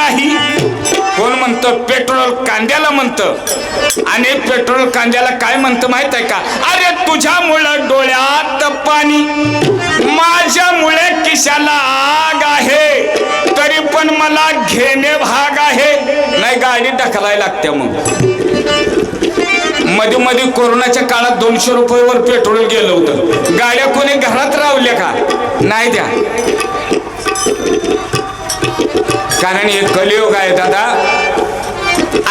नाही. कोण म्हणतं? पेट्रोल कांद्याला म्हणतं. आणि पेट्रोल कांद्याला काय म्हणतं माहीत आहे का? अरे तुझ्यामुळं डोळ्यात पाणी माझ्यामुळे किशाला आग आहे. तरी पण मला घेणे भाग आहे. नाही गाडी ढकलायला लागते मग. मध्ये मध्ये कोरोनाच्या काळात दोनशे रुपयावर पेट्रोल गेलं होतं. गाड्या कोणी घरात रावल्या का? नाही द्या. कारण हे कलियोग आहे दादा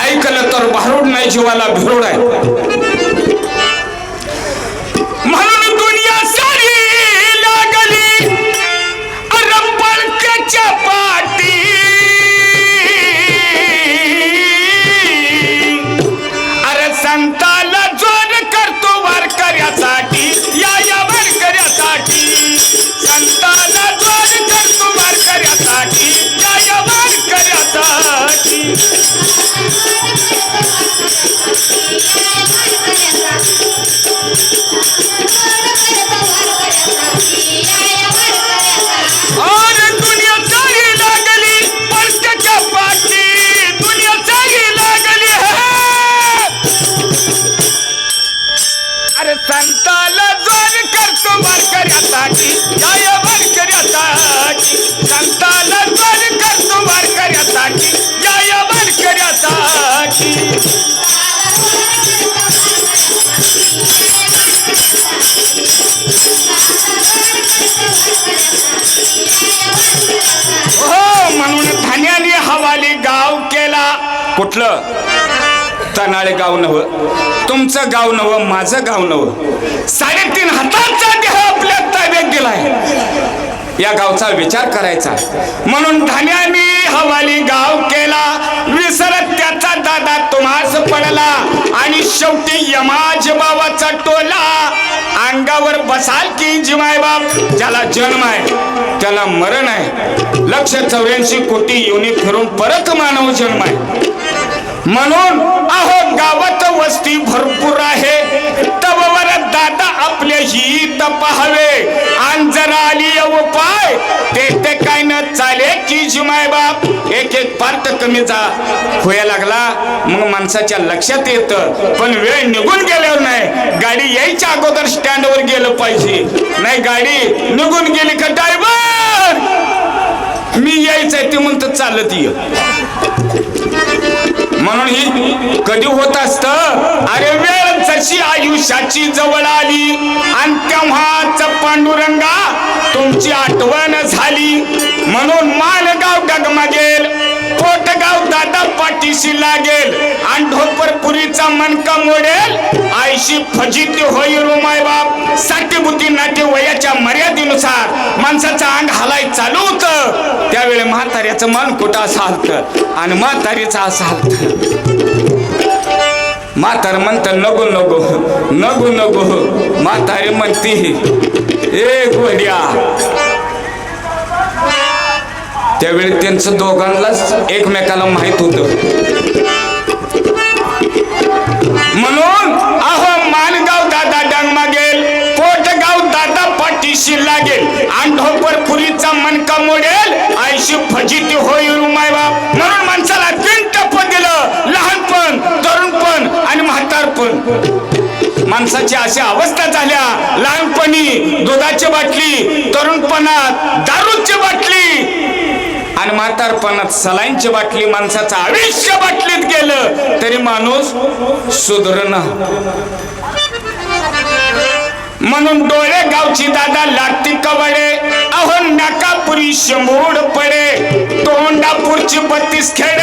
ऐकलं तर भारूड नाही जीवाला भिरूड आहे. संताला जोर करतो वारकऱ्यासाठी या या वारकऱ्यासाठी संताला जोर करतो वारकऱ्यासाठी या या वारकऱ्यासाठी हो म्हणून धान्याने हवाली गाव केला. कुठलं? नाळे गाव नवं तुमचं गाव नवं माझं गाव नवं साडेतीन हाताचा देह आपल्या ताब्यात दिलाय या गावचा विचार करायचा. म्हणून धान्याने हवाली गाव केला. विसरत त्याचा दादा तुम्हास पडला. आणि शेवटी यमाज बाबाचा टोला. अंगावर बसाल की जिमाय बाप ज्याला जन्म आहे त्याला मरण आहे. लक्ष चौऱ्याऐंशी कोटी युनी फिरून परत मानव जन्म आहे. म्हणून अहो गावात वस्ती भरपूर आहे. तववर दादा आपल्याशी हित पाहावे. आणि जर आली उपाय ते ते काय न चाले की जिमाय बाप. एक एक पार्ट कमी जा. होया लागला. मग माणसाच्या लक्षात येतं. पण वेळ निघून गेल्यावर नाही. गाडी यायच्या अगोदर स्टँडवर गेलं पाहिजे. नाही गाडी निघून गेली का ड्रायव्हर मी यायचंय ते म्हणतं चालत ये. म्हणून ही कधी होत असत? अरे वेळ जशी आयुष्याची जवळ आली आणि तेव्हाच पांडुरंगा तुमची आठवण झाली. म्हणून मालगाव डगमगेल पोटगाव दादा पाठीशी लागेल आणि ढोपरपुरीचा मनका मोडेल. आईशी फजिती होई रुमाय बाप साठीबुद्धी नाट्य वयाच्या मर्यादेनुसार माणसाचा अंग हलाय चालू. म्हाताऱ्याचं मन कुठं असं हलतं आणि म्हातारीचं असं हलतं म्हातार म्हणत नगो नगो नगो नगो म्हातारी म्हणती ए गोड्या त्यावेळी त्यांचं दोघांनाच एकमेकाला माहीत होत. म्हणून अहो मानगाव दादा डांग मागेल पोटगाव दादा पाठीशी लागेल आणि ढोपर ढोपरपुरीचा मनका मोडेल आईशी फजिती होईल रुमाय बाप म्हणून माणसाला तीन टप्प दिलं लहानपण तरुणपण आणि म्हातारपण माणसाची अशा अवस्था झाल्या लहानपणी दुधाची बाटली तरुणपणात दारूची बाटली आणि म्हातारपणात सलाईंची बाटली माणसाचं आयुष्य बाटलीत गेलं. तरी माणूस सुधरण म्हणून डोळे गावची दादा लागती कवडे. अहो नाकापुरी शंभूड पडे. तोंडापूरची बत्तीस खेळ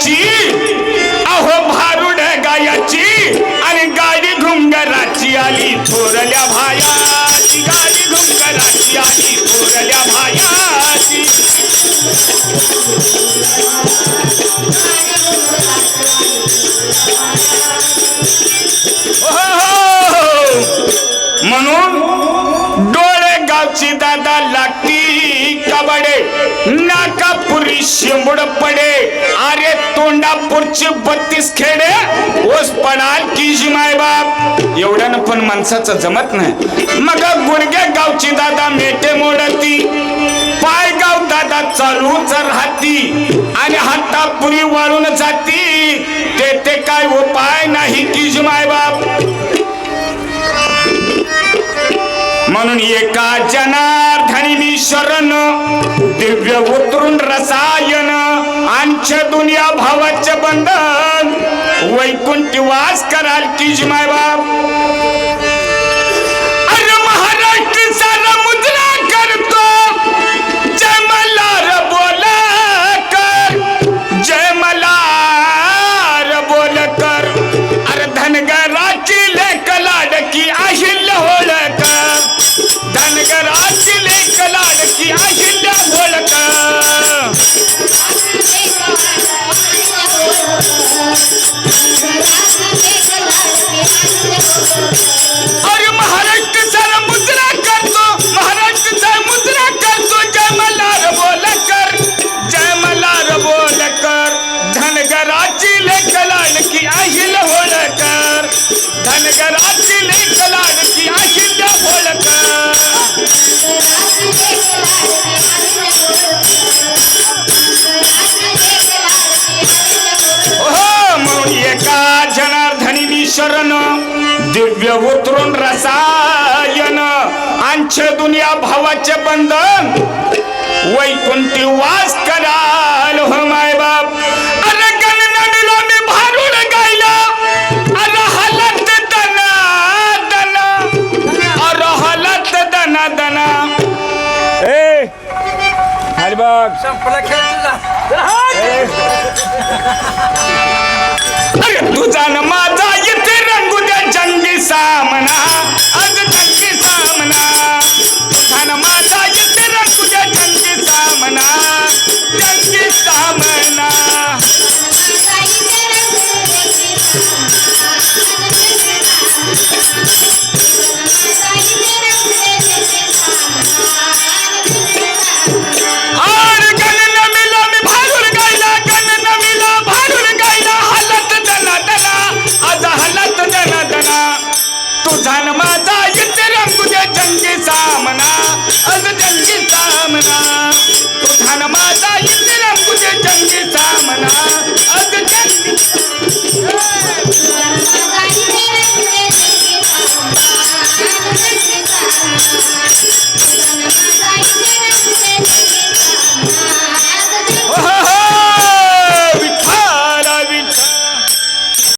गायची अहो भारुड गायाची आणि गाडी घुंगराची आली, थोरल्या भायाची. गाडी घुंगराची आली, थोरल्या भायाची. म्हणून डोळे गावची दादा लाटी कबडे. नाकापुरी शिंबड पडे अरे तोंडापूरचे बत्तीस खेडे. ओस पडाल की जी मायबाप एवढ्यानं पण माणसाचं जमत नाही. मग गुडगे गावची दादा मेटे मोडती. पाय गाव दादा चालूच राहती. आणि हातापुरी वाळून जाती. ते ते काय उपाय नाही की जी मायबाप म्हणून एका जनार्दनी शरण दिव्य उतरून रसायन आमच्या दुनिया भावाचे बंधन वैकुंठ वास कराल की माय बाप धनगराची लेख लाडकी हो म्हणून एका जनार्दनी शरण दिव्य उतरून रसायन आमचे दुनिया भावाचे बंधन वैकुंठी वास करा. अरे तुझा न माझा